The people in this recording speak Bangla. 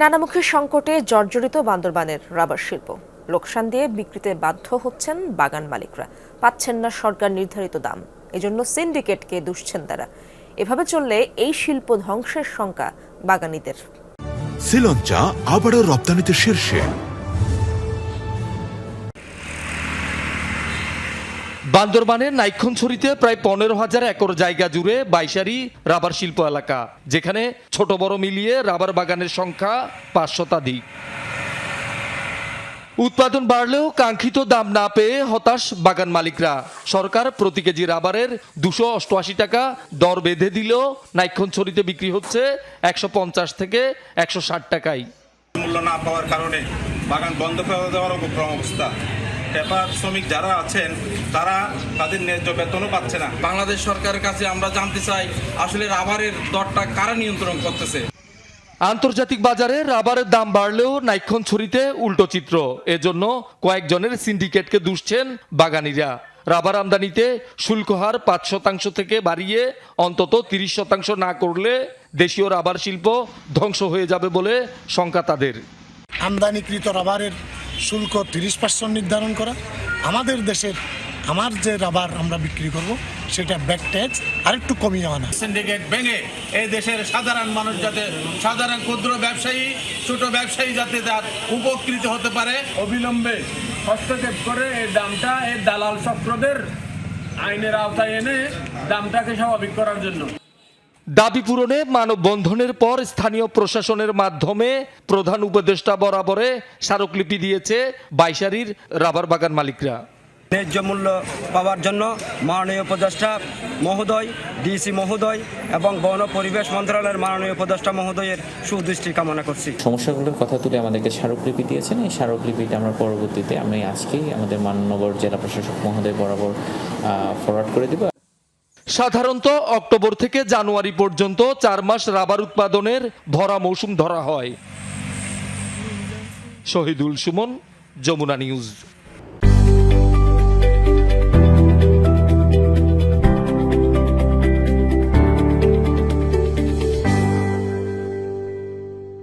নানামুখী সংকটে জর্জরিত বান্দরবানের রাবার শিল্প। লোকসান দিয়ে বিক্রিতে বাধ্য হচ্ছেন বাগান মালিকরা। পাচ্ছেন না সরকার নির্ধারিত দাম। এজন্য সিন্ডিকেটকে দুষছেন তারা। এভাবে চললে এই শিল্প ধ্বংসের শঙ্কা বাগানিদের। শ্রীলঞ্চা আবারও রপ্তানিতে শীর্ষে। বান্দরবানের নাইক্ষণছড়িতে প্রায় পনেরো হাজার একর জায়গা জুড়ে বাইশারি রাবার শিল্প এলাকা, যেখানে ছোট বড় মিলিয়ে রাবার বাগানের সংখ্যা পাঁচ শতাধিক। উৎপাদন বাড়লেও কাঙ্ক্ষিত দাম না পেয়ে হতাশ বাগান মালিকরা। সরকার প্রতি কেজি রাবারের দুশো অষ্টআশি টাকা দর বেঁধে দিলেও নাইক্ষণছড়িতে বিক্রি হচ্ছে একশো পঞ্চাশ থেকে একশো ষাট টাকায় মূল্য না পাওয়ার কারণে বাগান বন্ধ করে দেওয়ার অবস্থা। পেপার শ্রমিক যারা আছেন তারা তাদের ন্যায্য বেতনও পাচ্ছে না। বাংলাদেশ সরকারের কাছে আমরা জানতে চাই আসলে রাবারের দরটা কারা নিয়ন্ত্রণ করতেছে? আন্তর্জাতিক বাজারে রাবারের দাম বাড়লেও নাইক্ষণ ছড়িতে উল্টো চিত্র। এজন্য কয়েকজনের সিন্ডিকেটকে দুষছেন বাগানিরা। রাবার আমদানিতে শুল্ক হার পাঁচ শতাংশ থেকে বাড়িয়ে অন্তত তিরিশ শতাংশ না করলে দেশীয় রাবার শিল্প ধ্বংস হয়ে যাবে বলে শঙ্কা তাদের। আমদানিকৃত রাবারের শুল্ক তিরিশ পার্সেন্ট নির্ধারণ করা। আমাদের দেশের আমার যে রাবার আমরা বিক্রি করব সেটা ব্যাক ট্যাক্স আরেকটু কমিয়ে আনা। সিন্ডিকেট ভেঙে এই দেশের সাধারণ মানুষ যাতে সাধারণ ক্ষুদ্র ব্যবসায়ী ছোট ব্যবসায়ী যাতে তার উপকৃত হতে পারে। অবিলম্বে হস্তক্ষেপ করে এই দামটা এই দালাল চক্রদের আইনের আওতায় এনে দামটাকে স্বাভাবিক করার জন্য। দাবি পূরণে মানববন্ধনের পর স্থানীয় প্রশাসনের মাধ্যমে প্রধান উপদেষ্টা বরাবরে স্মারকলিপি দিয়েছে বাইশারির রাবার বাগান মালিকরা। ন্যায্য মূল্য পাওয়ার জন্য মাননীয় উপদেষ্টা মহোদয় ডিসি মহোদয় এবং বন পরিবেশ মন্ত্রণালয়ের মাননীয় উপদেষ্টা মহোদয়ের সুদৃষ্টি কামনা করছি। সমস্যাগুলোর কথা তুলে আমাদেরকে স্মারকলিপি দিয়েছেন। এই স্মারকলিপিটা আমরা পরবর্তীতে আমি আজকেই আমাদের মাননগর জেলা প্রশাসক মহোদয় বরাবর ফরওয়ার্ড করে দিব। সাধারণত অক্টোবর থেকে জানুয়ারি পর্যন্ত চার মাস রাবার উৎপাদনের ভরা মৌসুম ধরা হয়। শহীদুল সুমন, যমুনা নিউজ।